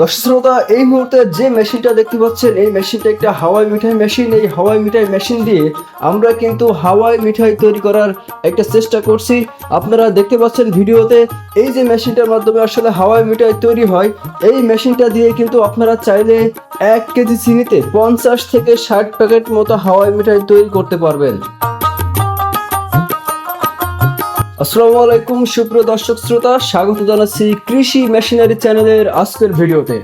দর্শক শ্রোতা, এই মুহূর্তে যে মেশিনটা দেখতে পাচ্ছেন, এই মেশিনটা একটা হাওয়াই মিঠাই মেশিন। এই হাওয়াই মিঠাই মেশিন দিয়ে আমরা কিন্তু হাওয়াই মিঠাই তৈরি করার একটা চেষ্টা করছি। আপনারা দেখতে পাচ্ছেন ভিডিওতে, এই যে মেশিনটার মাধ্যমে আসলে হাওয়াই মিঠাই তৈরি হয়, এই মেশিনটা দিয়ে কিন্তু আপনারা চাইলে এক কেজি চিনিতে পঞ্চাশ থেকে ষাট প্যাকেট মতো হাওয়াই মিঠাই তৈরি করতে পারবেন। আসসালামু আলাইকুম, সুপ্রিয় দর্শক শ্রোতা, স্বাগত জানাচ্ছি কৃষি মেশিনারি চ্যানেলের আজকের ভিডিওতে।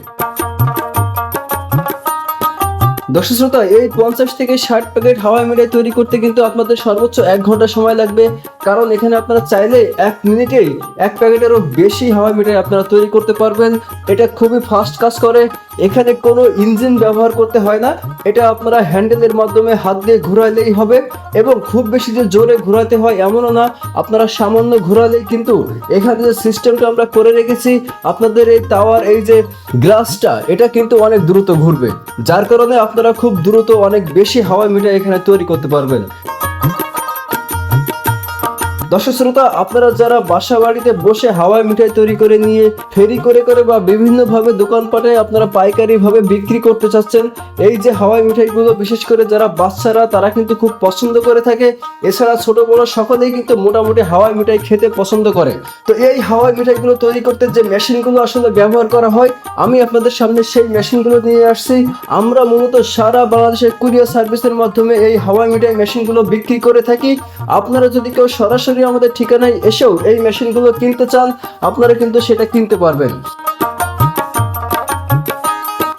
দর্শক শ্রোতা, এই পঞ্চাশ থেকে ষাট প্যাকেট হাওয়াই মিডিয়া তৈরি করতে কিন্তু আপনাদের সর্বোচ্চ এক ঘণ্টা সময় লাগবে। কারণ এখানে আপনারা চাইলে এক মিনিটেই এক প্যাকেটেরও বেশি হাওয়াই মিঠাই আপনারা তৈরি করতে পারবেন। এটা খুবই ফাস্ট কাজ করে। এখানে কোনো ইঞ্জিন ব্যবহার করতে হয় না। এটা আপনারা হ্যান্ডেলের মাধ্যমে হাত দিয়ে ঘোরালেই হবে এবং খুব বেশি যে জোরে ঘোরাতে হয় এমনও না। আপনারা সামান্য ঘোরালেই কিন্তু এখানে যে সিস্টেমটা আমরা করে রেখেছি, আপনাদের এই টাওয়ার এই যে গ্লাসটা এটা কিন্তু অনেক দ্রুত ঘুরবে। যার কারণে আপনারা খুব দ্রুত অনেক বেশি হাওয়া মিঠাই এখানে তৈরি করতে পারবেন। দর্শক শ্রোতা আপনারা যারা বাসা বাড়িতে বসে হাওয়াই মিঠাই তৈরি করে নিয়ে, ফেরি করে করে বা বিভিন্নভাবে দোকানপাটে আপনারা পাইকারি ভাবে বিক্রি করতে চাচ্ছেন, এই যে হাওয়াই মিঠাইগুলো, বিশেষ করে যারা বাচ্চারা, তারা কিন্তু খুব পছন্দ করে থাকে। এছাড়া ছোট বড় সকলেই কিন্তু মোটামুটি হাওয়াই মিঠাই খেতে পছন্দ করে। তো এই হাওয়াই মিঠাইগুলো তৈরি করতে যে মেশিনগুলো আসলে ব্যবহার করা হয়, আমি আপনাদের সামনে সেই মেশিনগুলো নিয়ে আসছি। আমরা মূলত সারা বাংলাদেশের কুরিয়ার সার্ভিসের মাধ্যমে এই হাওয়াই মিঠাই মেশিনগুলো বিক্রি করে থাকি। আপনারা যদি কেউ সরাসরি আমাদের ঠিকানায় এসেও এই মেশিনগুলো কিনতে চান, আপনারা কিন্তু সেটা কিনতে পারবেন।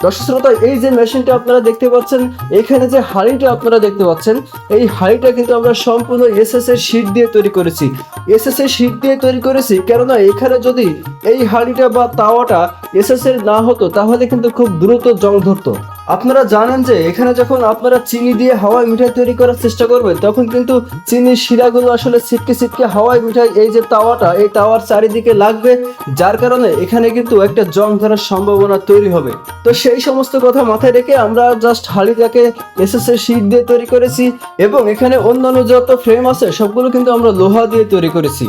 দর্শক শ্রোতা, এই যে মেশিনটা আপনারা দেখতে পাচ্ছেন, এখানে যে হাড়িটা আপনারা দেখতে পাচ্ছেন, এই হাড়িটা কিন্তু আমরা সম্পূর্ণ এসএস এর শীট দিয়ে তৈরি করেছি। এসএস এর শীট দিয়ে তৈরি করেছি, কেননা এখানে যদি এই হাড়িটা বা তাওয়াটা এসএস এর না হতো, তাহলে কিন্তু খুব দ্রুত জং ধরতো। আপনারা জানেন যে এখানে যখন আপনারা চিনি দিয়ে হাওয়াই মিঠাই তৈরি করার চেষ্টা করবেন তখন কিন্তু চিনির শিরাগুলো আসলে ছিটকে ছিটকে হাওয়াই মিঠাই, এই যে তাওয়াটা, এই তাওয়ার চারিদিকে লাগবে। যার কারণে এখানে কিন্তু একটা জং ধরার সম্ভাবনা তৈরি হবে। তো সেই সমস্ত কথা মাথায় রেখে আমরা জাস্ট হাড়িটাকে এসএস এর শীট দিয়ে তৈরি করেছি এবং এখানে অন্যান্য যত ফ্রেম আছে, সবগুলো কিন্তু আমরা লোহা দিয়ে তৈরি করেছি।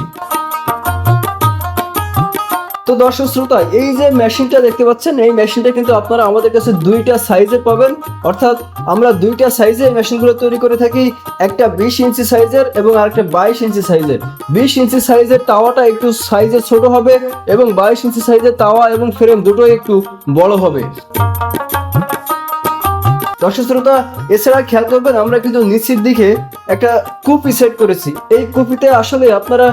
তো দর্শক শ্রোতা, এই যে মেশিনটা দেখতে পাচ্ছেন, এই মেশিনটা কিন্তু আপনারা আমাদের কাছে দুইটা সাইজে পাবেন। অর্থাৎ আমরা দুইটা সাইজে মেশিনগুলো তৈরি করে থাকি। একটা বিশ ইঞ্চি সাইজের এবং আরেকটা বাইশ ইঞ্চি সাইজের বিশ ইঞ্চি সাইজের তাওয়াটা একটু সাইজে ছোট হবে এবং বাইশ ইঞ্চি সাইজের তাওয়া এবং ফ্রেম দুটোই একটু বড় হবে। দর্শক শ্রোতা, এছাড়া খেয়াল করবেন, আমরা কিন্তু নিচের দিকে একটা কুপি সেট করেছি। এই কুপিতে আসলে আপনারা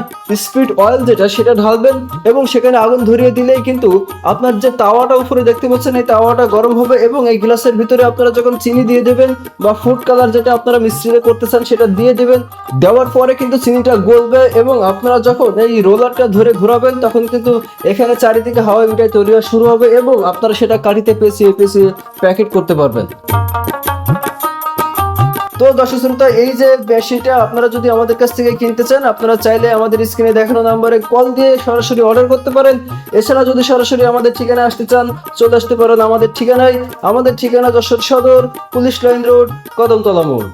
স্পিড অয়েল যেটা, সেটা ঢালবেন এবং সেখানে আগুন ধরিয়ে দিলেই কিন্তু আপনার যে তাওয়াটা উপরে দেখতে পাচ্ছেন, এই তাওয়াটা গরম হবে এবং এই গ্লাসের ভিতরে আপনারা যখন চিনি দিয়ে দেবেন বা ফুড কালার যেটা আপনারা মিশ্রিত করতে চান, সেটা দিয়ে দেবেন। দেওয়ার পরে কিন্তু চিনিটা গলবে এবং আপনারা যখন এই রোলারটা ধরে ঘোরাবেন, তখন কিন্তু এখানে চারিদিকে হাওয়া মিঠাই তৈরি হওয়া শুরু হবে এবং আপনারা সেটা কাঠিতে পেঁচিয়ে পেঁচিয়ে প্যাকেট করতে পারবেন। তো দর্শক শ্রোতা, এই যে মেশিনটা আপনারা যদি আমাদের কাছ থেকে কিনতে চান, আপনারা চাইলে আমাদের স্ক্রিনে দেখানো নাম্বারে কল দিয়ে সরাসরি অর্ডার করতে পারেন। এছাড়া যদি সরাসরি আমাদের ঠিকানায় আসতে চান, চলে আসতে পারেন আমাদের ঠিকানায়। আমাদের ঠিকানা যশোর সদর, পুলিশ লাইন রোড, কদমতলা মোড়।